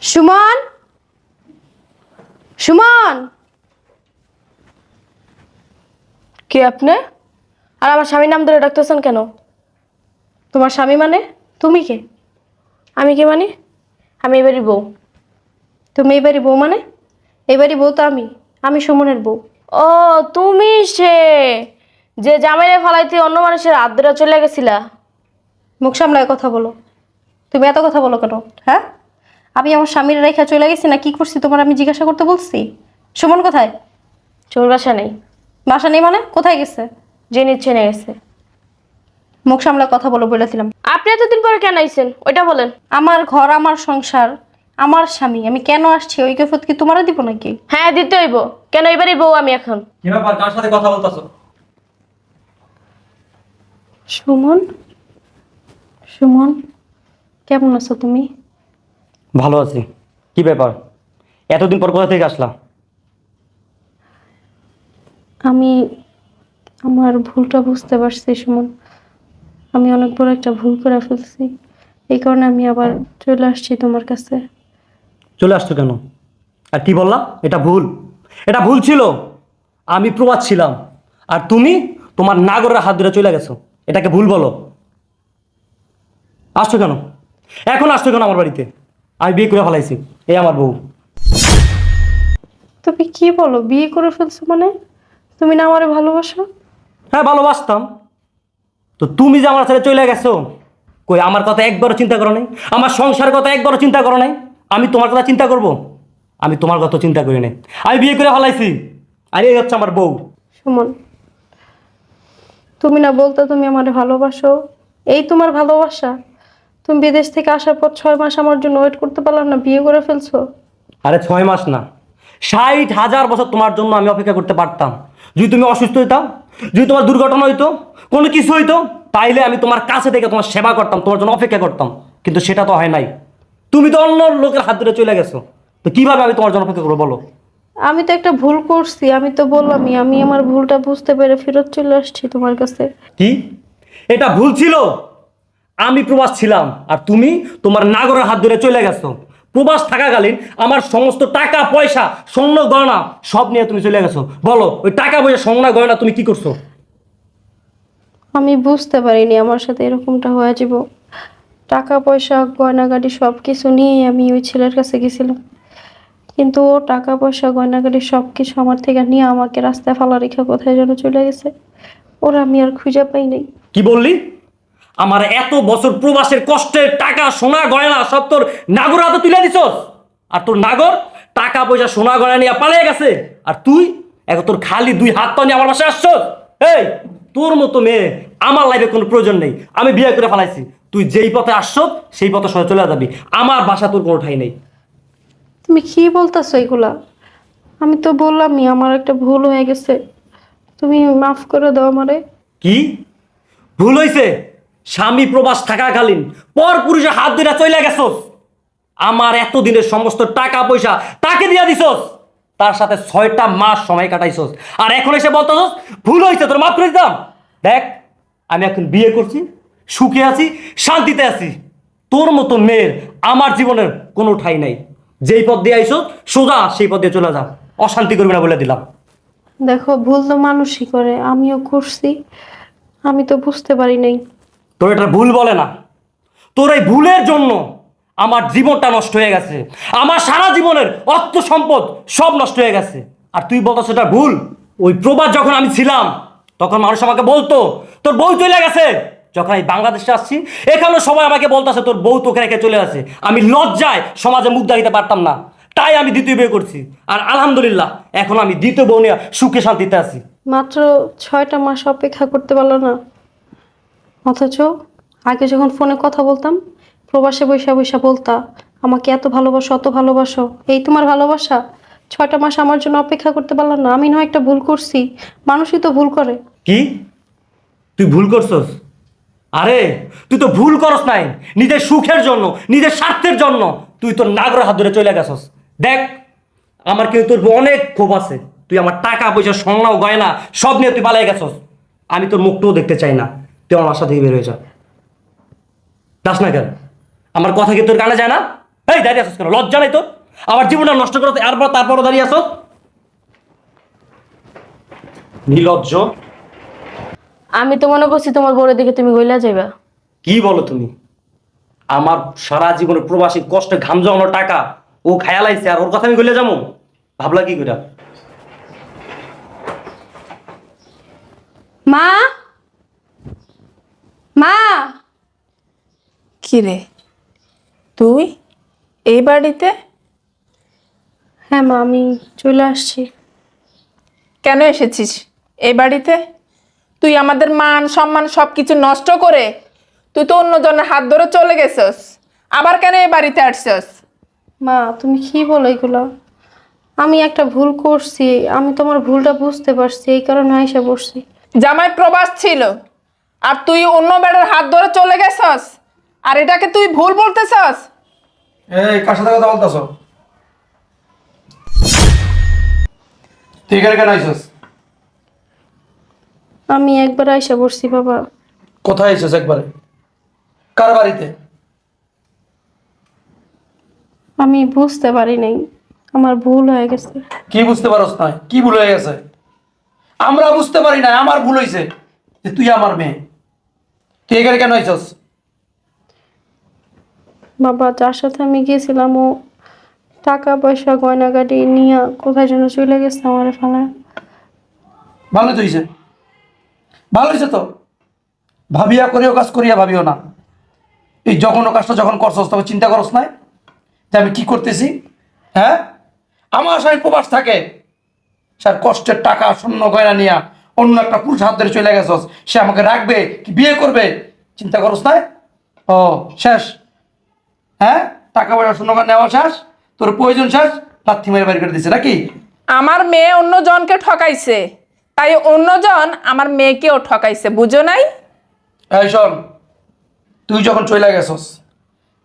সুমন? সুমন? কে আপনি? আর আমার স্বামীর নাম ধরে ডাকতেছেন কেন? তোমার স্বামী মানে? তুমি কে? আমি কে মানে? আমি এবারই বউ। তুমি এবারই বউ মানে? এবারই বউ তো আমি। আমি সুমনের বউ। ও, তুমি সে যে জামাইরে ফালাইতে অন্য মানুষের ধরে চলে গেছিলা। মুখ সামলায় কথা বলো। তুমি এত কথা বলো কেন? হ্যাঁ? আমি আমার স্বামীর রেখা চলে গেছি না কি করছি? তোমার আমি জিজ্ঞাসা করতে বলছি? সুমন কোথায়? চোর বাসা নেই। বাসা নেই মানে? কোথায় গেছে? যে নিচ্ছে নিয়ে গেছে। মুখ সামলায় কথা বলো বলেছিলাম। আপনি এতদিন পরে কেন আইছেন? ওইটা বলেন। আমার ঘর আমার সংসার আমার স্বামী আমি কেন আসছি? ওই কৈফত কি তোমারও দিব নাকি? হ্যাঁ দিতে হইব। কেন এবারই বউ আমি এখন? কি ব্যাপার? কার সাথে কথা বলতেছো? সুমন? সুমন? কেমন আছো তুমি? ভালো আছি। কি ব্যাপার? এতদিন পর কোথা থেকে আসলা? আমি আমার ভুলটা বুঝতে পারছি সুমন। আমি অনেক বড় একটা ভুল করে ফেলছি। এই কারণে আমি আবার চলে আসছি তোমার কাছে। চলে আসছো কেন? আর কি বললা? এটা ভুল। এটা ভুল ছিল। আমি প্রবাদ ছিলাম। আর তুমি তোমার নাগরের হাত ধরে চলে গেছো। এটাকে ভুল বলো। আসছো কেন? এখন আসছো কেন আমার বাড়িতে? আমি বিয়ে করে ফেলাইছি। এই আমার বউ। তুমি কি বলো? বিয়ে করে ফেলছো মানে? তুমি না আমারে ভালোবাসো? হ্যাঁ ভালোবাসতাম। তো তুমি যে আমার ছেড়ে চলে গেছো কই আমার কথা একবারও চিন্তা করো নাই? আমার সংসার কথা একবারও চিন্তা করো নাই? আমি তোমার কথা চিন্তা করব? আমি তোমার কথা চিন্তা করি নাই। আমি বিয়ে করে ফেলাইছি। আর এই হচ্ছে আমার বউ। সুমন তুমি না বলতো তুমি আমারে ভালোবাসো। এই তোমার ভালোবাসা। তুমি বিদেশ থেকে আসার পর ছয় মাস আমার জন্য ওয়েট করতে পারলাম না বিয়ে করে ফেলছো। আরে ছয় মাস না। ষাট হাজার বছর তোমার জন্য আমি অপেক্ষা করতে পারতাম। যদি তুমি অসুস্থ হইতাম যদি তোমার দুর্ঘটনা হইতো কোনো কিছু হইতো তাইলে আমি তোমার কাছে থেকে তোমার সেবা করতাম তোমার জন্য অপেক্ষা করতাম। কিন্তু সেটা তো হয় নাই। তুমি তো অন্য লোকের হাত ধরে চলে গেছো। তো কীভাবে আমি তোমার জন্য অপেক্ষা করব বলো? আমি তো একটা ভুল করছি আমি তো বললামই আমি আমার ভুলটা বুঝতে পেরে ফেরত চলে আসছি তোমার কাছে। কি? এটা ভুল ছিল? আমি প্রবাস ছিলাম আর তুমি তোমার নাগরের হাত ধরে চলে গেছো। প্রবাস থাকাকালীন আমার সমস্ত টাকা পয়সা স্বর্ণ গয়না সব নিয়ে তুমি চলে গেছো। বলো ওই টাকা পয়সা স্বর্ণ গয়না তুমি কি করছ? আমি বুঝতে পারিনি আমার সাথে এরকমটা হয়ে যাব। টাকা পয়সা গয়নাগাড়ি সব কিছু নিয়ে আমি ওই ছেলের কাছে গেছিলাম। কিন্তু ও টাকা পয়সা গয়নাগাড়ি সব কিছু আমার থেকে নিয়ে আমাকে রাস্তায় ফালা রেখে কোথায় যেন চলে গেছে। ওরা আমি আর খুঁজে পাই নাই। কি বললি? আমার এত বছর প্রবাসের কষ্টের টাকা সোনা গয়না সব তোর নাগর হাতে তুলে দিছস। আর তোর নাগর টাকা পয়সা সোনা গয়না নিয়ে পালিয়ে গেছে। আর তুই এখন তোর খালি দুই হাত পা নিয়ে আমার বাসায় আসছস? এই তোর মতো মেয়ে আমার লাইফে কোনো প্রয়োজন নেই। আমি বিয়ে করে ফেলাইছি। তুই যেই পথে আসছ সেই পথে সরে চলে যাবি। আমার বাসা তোর কোনো ঠাই নেই। তুমি কি বলতেছো এগুলা? আমি তো বললামই আমার একটা ভুল হয়ে গেছে। তুমি মাফ করে দাও আমারে। কি? ভুল হইছে? স্বামী প্রবাস থাকাকালীন পর পুরুষের হাত ধরে চলে গেছস। আমার এতদিনের সমস্ত টাকা পয়সা তাকে দিয়া দিছস। তার সাথে ছয়টা মাস সময় কাটাইছস। আর এখন এসে বলতেছস, ভুল হয়েছে তোর মাফ করে দিতাম। দেখ, আমি এখন বিয়ে করছি, সুখে আছি, শান্তিতে আছি। তোর মতো মেয়ের আমার জীবনের কোনো ঠাই নাই। যেই পথ দিয়ে আইসো সোজা সেই পথ দিয়ে চলে যা। অশান্তি করবি না বলে দিলাম। দেখো, ভুল তো মানুষই করে, আমিও করছি। আমি তো বুঝতে পারি নাই। তোর এটা ভুল বলে না। তোর এই ভুলের জন্য আমার জীবনটা নষ্ট হয়ে গেছে। আমার সারা জীবনের অর্থ সম্পদ সব নষ্ট হয়ে গেছে। আর তুই বলতো সেটা ভুল। ওই প্রবাদ যখন আমি ছিলাম, তখন মানুষ আমাকে বলতো, তোর বউ চলে গেছে। যখন আমি বাংলাদেশে আসছি এখানে সবাই আমাকে বলতেছে, তোর বউ তোকে রেখে চলে আসে আমি লজ্জায় সমাজে মুখ দাঁড়িতে পারতাম না। তাই আমি দ্বিতীয় বিয়ে করছি। আর আলহামদুলিল্লাহ, এখন আমি দ্বিতীয় বউ নিয়ে সুখে শান্তিতে আছি। মাত্র ছয়টা মাস অপেক্ষা করতে পারল না। অথচ আগে যখন ফোনে কথা বলতাম, প্রবাসে বৈশা বৈশা বলতা, আমাকে এত ভালোবাসো, অত ভালোবাসো, এই তোমার ভালোবাসা? ছয়টা মাস আমার জন্য অপেক্ষা করতে পারলাম না। আমি নয় একটা ভুল করছি। মানুষই তো ভুল করে। কি? তুই ভুল করছস? আরে, তুই তো ভুল করস নাই। নিজের সুখের জন্য, নিজের স্বার্থের জন্য তুই তোর নাগর হাত ধরে চলে গেছস। দেখ, আমার কিন্তু তোর অনেক ক্ষোভ আছে। তুই আমার টাকা পয়সা স্বর্ণ গয়না সব নিয়ে তুই পালাই গেছস। আমি তোর মুখটাও দেখতে চাই না। তুই আমার বাসা থেকে বের হয়ে যা। যাস না কেন? আমার কথা কি তোর কানে যায় না? এই দাঁড়িয়ে আসছ কেন? লজ্জা নাই তোর? আমার জীবনটা নষ্ট করতে আরবার তারপরও দাঁড়িয়ে আসো নিলজ্জ। আমি তো মনে করছি তোমার বড় দিকে তুমি গইলা যাইবা। কি বলো তুমি? আমার সারা জীবনের প্রবাসী কষ্টে ঘাম জমানো টাকা ও খায়ালাইছে আর ওর কথা আমি গলে যাব? ভাবলা কি করে মা! মা! কি রে তুই? এই বাড়িতে? হ্যাঁ মা আমি চলে আসছি। কেন এসেছিস? এই বাড়িতে? তুই আমাদের মান সম্মান সব কিছু নষ্ট করে তুই তো অন্যজনের হাত ধরে চলে গেছস। আবার কেন এই বাড়িতে আসছস? মা তুমি কি বলো এগুলো? আমি একটা ভুল করছি আমি তোমার ভুলটা বুঝতে পারছি এই কারণে এসে বসছি। জামাই প্রবাস ছিল। আর তুই অন্য বেড়ার হাত ধরে চলে গেছস? আর এটাকে তুই ভুল বলতেছস? এই কার সাথে কথা বলতেছ? তুই এখানে কেন আইসস আমি একবার আইসা বসছি বাবা। কোথায় আইসস একবারে? কার বাড়িতে? আমি বুঝতে পারি নাই। আমার ভুল হয়ে গেছে। কি বুঝতে পারস না কি ভুল হয়ে গেছে? আমরা বুঝতে পারি না আমার ভুল হয়েছে যে তুই আমার মেয়ে। তুই এখানে কেন আইসস বাবা যার সাথে আমি গিয়েছিলাম ও টাকা পয়সা গয়নাগাটি নিয়ে কোথায় যেন চলে গেছে আমার ফেলায় ভালো তো হয়েছে ভালো হয়েছে তো? ভাবিয়া করিও কাজ করিয়া ভাবিও না। এই যখন ও কাজটা যখন করছস তখন চিন্তা করস না যে আমি কি করতেছি? হ্যাঁ? আমার স্বামী প্রবাস থাকে। স্যার কষ্টের টাকা শূন্য গয়না নিয়া অন্য একটা পুরুষ হাত ধরে চলে গেছস সে আমাকে রাখবে কি বিয়ে করবে? চিন্তা করস নাই ও শেষ। হ্যাঁ? টাকা পয়সা শূন্য নেওয়া শেষ? তোর প্রয়োজন শেষ? লাথি মেরে বাড়ি করে দিছে নাকি? আমার মেয়ে অন্য জনকে ঠকাইছে। তাই অন্যজন আমার মেয়েকেও ঠকাইছে বুঝো নাই? এই শোন তুই যখন চলে গেছস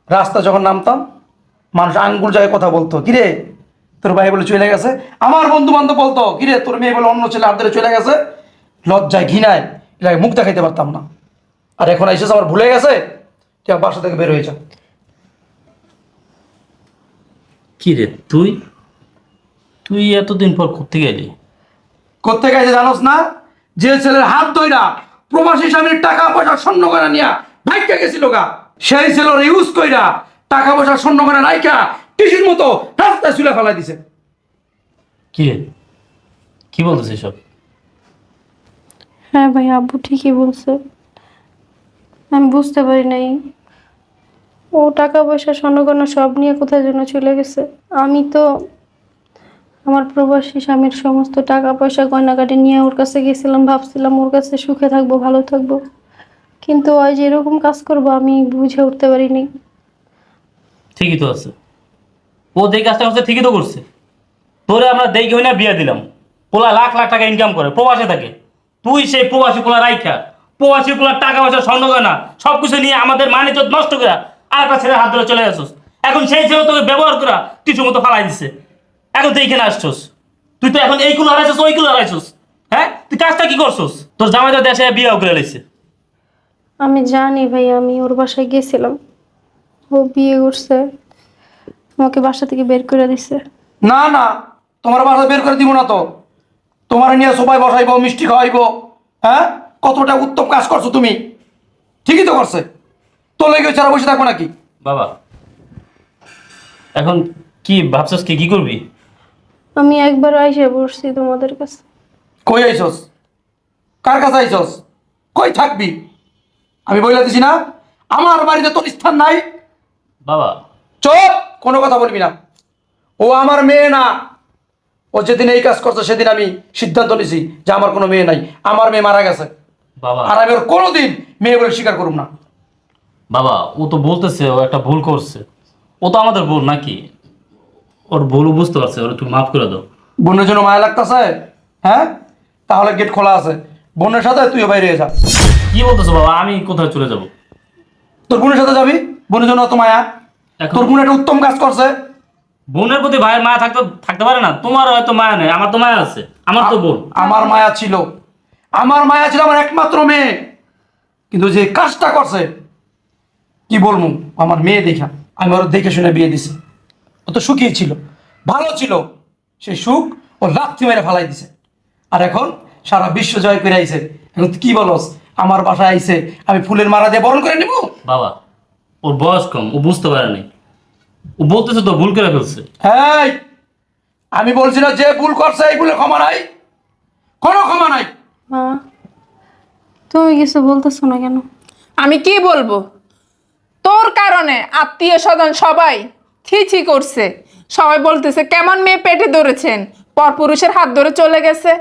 রাস্তা যখন নামতাম মানুষ আঙ্গুল জায়গায় কথা বলতো কিরে তোর ভাই বলে চলে গেছে? আমার বন্ধু বান্ধব বলতো কিরে তোর মেয়ে বলে অন্য ছেলে হাত ধরে চলে গেছে? লজ্জায় ঘৃণায় এলাকায় মুখ দেখাইতে পারতাম না। আর এখন এসেছে আমার ভুলে গেছে তুই বাসা থেকে বের হয়ে যা। কি রে তুই? তুই এতদিন পর করতে গেলি করতে গেছে জানোস না? যে ছেলের হাত ধইরা প্রবাসী স্বামীর টাকা পয়সা স্বর্ণ করা নিয়া ভাইকা গেছিল গা সেই ছেলের ইউজ কইরা টাকা পয়সা স্বর্ণ করা নাইকা টিসির মতো রাস্তায় চুলে ফেলাই দিছে। কি কি বলতেছিস সব হ্যাঁ ভাই, আব্বু ঠিকই বলছে। আমি বুঝতে পারি নাই। ও টাকা পয়সা স্বর্ণগণা সব নিয়ে কোথায় যেন চলে গেছে। আমি তো আমার প্রবাসী স্বামীর সমস্ত টাকা পয়সা গয়নাগাটি নিয়ে ওর কাছে গেছিলাম, ভাবছিলাম ওর কাছে সুখে থাকব, ভালো থাকব। কিন্তু ওই যে এরকম কাজ করব, আমি বুঝে উঠতে পারিনি ঠিকই তো আছে। ও যে কাজটা করছে, ঠিকই তো করছে। তোরে আমরা দেখে না বিয়ে দিলাম। পোলা লাখ লাখ টাকা ইনকাম করে, প্রবাসে থাকে। তুই সেই প্রবাসী পোলা রাইখা। প্রবাসী কুলার টাকা পয়সা স্বর্ণ গয়না সব কিছু নিয়ে আমাদের মানে মানিত নষ্ট করে আর একটা ছেলে হাত ধরে চলে গেছিস এখন সেই ছেলে তোকে ব্যবহার করা কিছু মতো ফালাই দিছে। এখন তুই এখানে আসছস। তুই তো এখন এই কুলো হারাইছস ওই কুলো হারাইছস হ্যাঁ? তুই কাজটা কি করছস? তোর জামাই তো দেশে বিয়েও করে লাইছে আমি জানি ভাই আমি ওর বাসায় গেছিলাম। ও বিয়ে করছে। আমাকে বাসা থেকে বের করে দিছে। না না তোমার বাসা বের করে দিব না তো। তোমার নিয়ে সবাই বসাইবো মিষ্টি খাওয়াইবো হ্যাঁ? কতটা উত্তম কাজ করছ তুমি? ঠিকই তো করছে। তো লেগে ছাড়া বসে থাকো নাকি? বাবা এখন কি ভাবছস কি কি করবি? আমি একবার আইসে বসছি তোমাদের কাছে। কই আইসস? কার কাছে আইসস? কই থাকবি? আমি বইলা দিছি না আমার বাড়িতে তোর স্থান নাই। বাবা। চুপ কোনো কথা বলবি না। ও আমার মেয়ে না। ও যেদিন এই কাজ করছে সেদিন আমি সিদ্ধান্ত নিছি যে আমার কোনো মেয়ে নাই। আমার মেয়ে মারা গেছে। বাবা। আর আমি ওর কোনোদিন মেয়ে বলে স্বীকার করুম না। বাবা ও তো বলতেছে ও একটা ভুল করছে। ও তো আমাদের ভুল নাকি? ওর ভুল বুঝতে পারছে ওর একটু মাফ করে দাও। বোনের জন্য মায়া লাগতেছে? হ্যাঁ? তাহলে গেট খোলা আছে। বোনের সাথে তুইও বাইরে যা। কি বলতেছো বাবা? আমি কোথায় চলে যাব? তোর বোনের সাথে যাবি? বোনের জন্য তো মায়া। তোর বোন একটা উত্তম কাজ করছে। বোনের প্রতি ভাইয়ের মায়া থাকতে থাকতে পারে না? তোমার হয়তো মায়া নেই আমার তো মায়া আছে আমার তো বোন। আমার মায়া ছিল আমার মায়া ছিল আমার একমাত্র মেয়ে। কিন্তু যে কাজটা করছে কি বলব আমার মেয়ে দেখা আমি ওর দেখে শুনে বিয়ে দিছি। ও তো সুখী ছিল ভালো ছিল সেই সুখ ও লাথি মেরে ফালাই দিছে। আর এখন সারা বিশ্ব জয় করে আইছে। এখন তুই কি বলস আমার বাসায় আইছে আমি ফুলের মালা দিয়ে বরণ করে নিব? বাবা ওর বয়স কম ও বুঝতে পারেনি ও বলতেছে তো ভুল করে ফেলছে। এই আমি বলছি না যে ভুল করছে এই ভুলে ক্ষমা নাই। কোনো ক্ষমা নাই। মা তুমি কিছু বলতেছো না কেন? আমি কি বলব? তোর কারণে আত্মীয় স্বজন সবাই ছি ছি করছে। সবাই বলতেছে কেমন মেয়ে পেটে ধরেছেন? পরপুরুষের হাত ধরে চলে গেছে।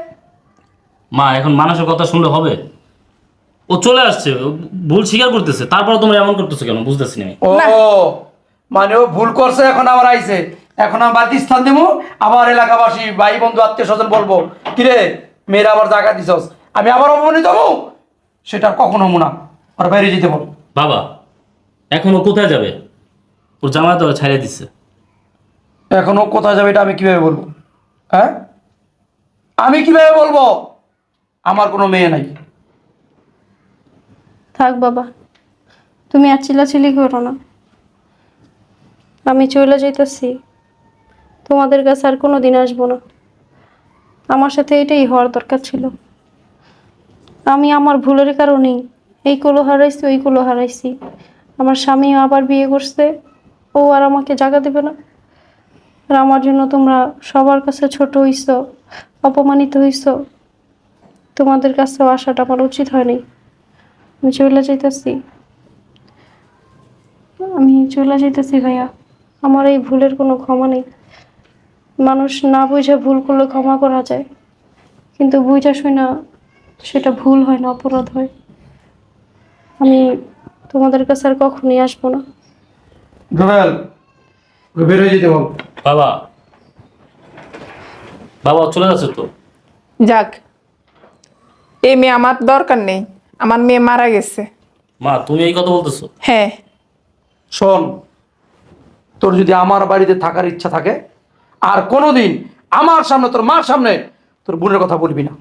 মা এখন মানুষের কথা শুনলে হবে? ও চলে আসছে ও ভুল স্বীকার করতেছে। তারপর তোমরা এমন করতেছো কেন? বুঝতেছি না আমি। ও মানে ও ভুল করছে এখন আবার আইছে। এখন আমার বাড়িতে স্থান দেবো আমার এলাকাবাসী ভাই বন্ধু আত্মীয় স্বজন বলব কিরে মেয়েরা আবার জায়গা দিছস? আমি আবার অপমানিত হব? সেটা কখনো হব না। আর বাইরে যেতে বল। বাবা এখন ও কোথায় যাবে? ওর জামাই তো ছাড়িয়ে দিচ্ছে এখন ও কোথায় যাবে এটা আমি কীভাবে বলব? হ্যাঁ? আমি কীভাবে বলব? আমার কোনো মেয়ে নাই। থাক বাবা তুমি আর চিলাচিলি করো না। আমি চলে যাইতেছি। তোমাদের কাছে আর কোনো দিন আসব না। আমার সাথে এটাই হওয়ার দরকার ছিল। আমি আমার ভুলের কারণেই এই কুলো হারাইছি, ওই কুলো হারাইছি। আমার স্বামীও আবার বিয়ে করছে, ও আর আমাকে জায়গা দেবে না। আর আমার জন্য তোমরা সবার কাছে ছোট হইছ, অপমানিত হইছ। তোমাদের কাছেও আসাটা আমার উচিত হয়নি। আমি চলে যাইতেছি। আমি চলে যাইতেছি ভাইয়া। আমার এই ভুলের কোনো ক্ষমা নেই। মানুষ না বুঝে ভুল করলে ক্ষমা করা যায়। কিন্তু বুঝা শুই না সেটা ভুল হয় না অপরাধ হয়। আমি তোমাদের কাছে আর কখনই আসব না। রুবেল বের হয়ে যেতে বল। বাবা। বাবা চলে যাচ্ছে তো? যাক। এই মেয়ে আমার দরকার নেই। আমার মেয়ে মারা গেছে। মা তুমি এই কথা বলতেছো? হ্যাঁ। শোন তোর যদি আমার বাড়িতে থাকার ইচ্ছা থাকে, আর কোনোদিন আমার সামনে, তোর মার সামনে, তোর বোনের কথা বলবি না।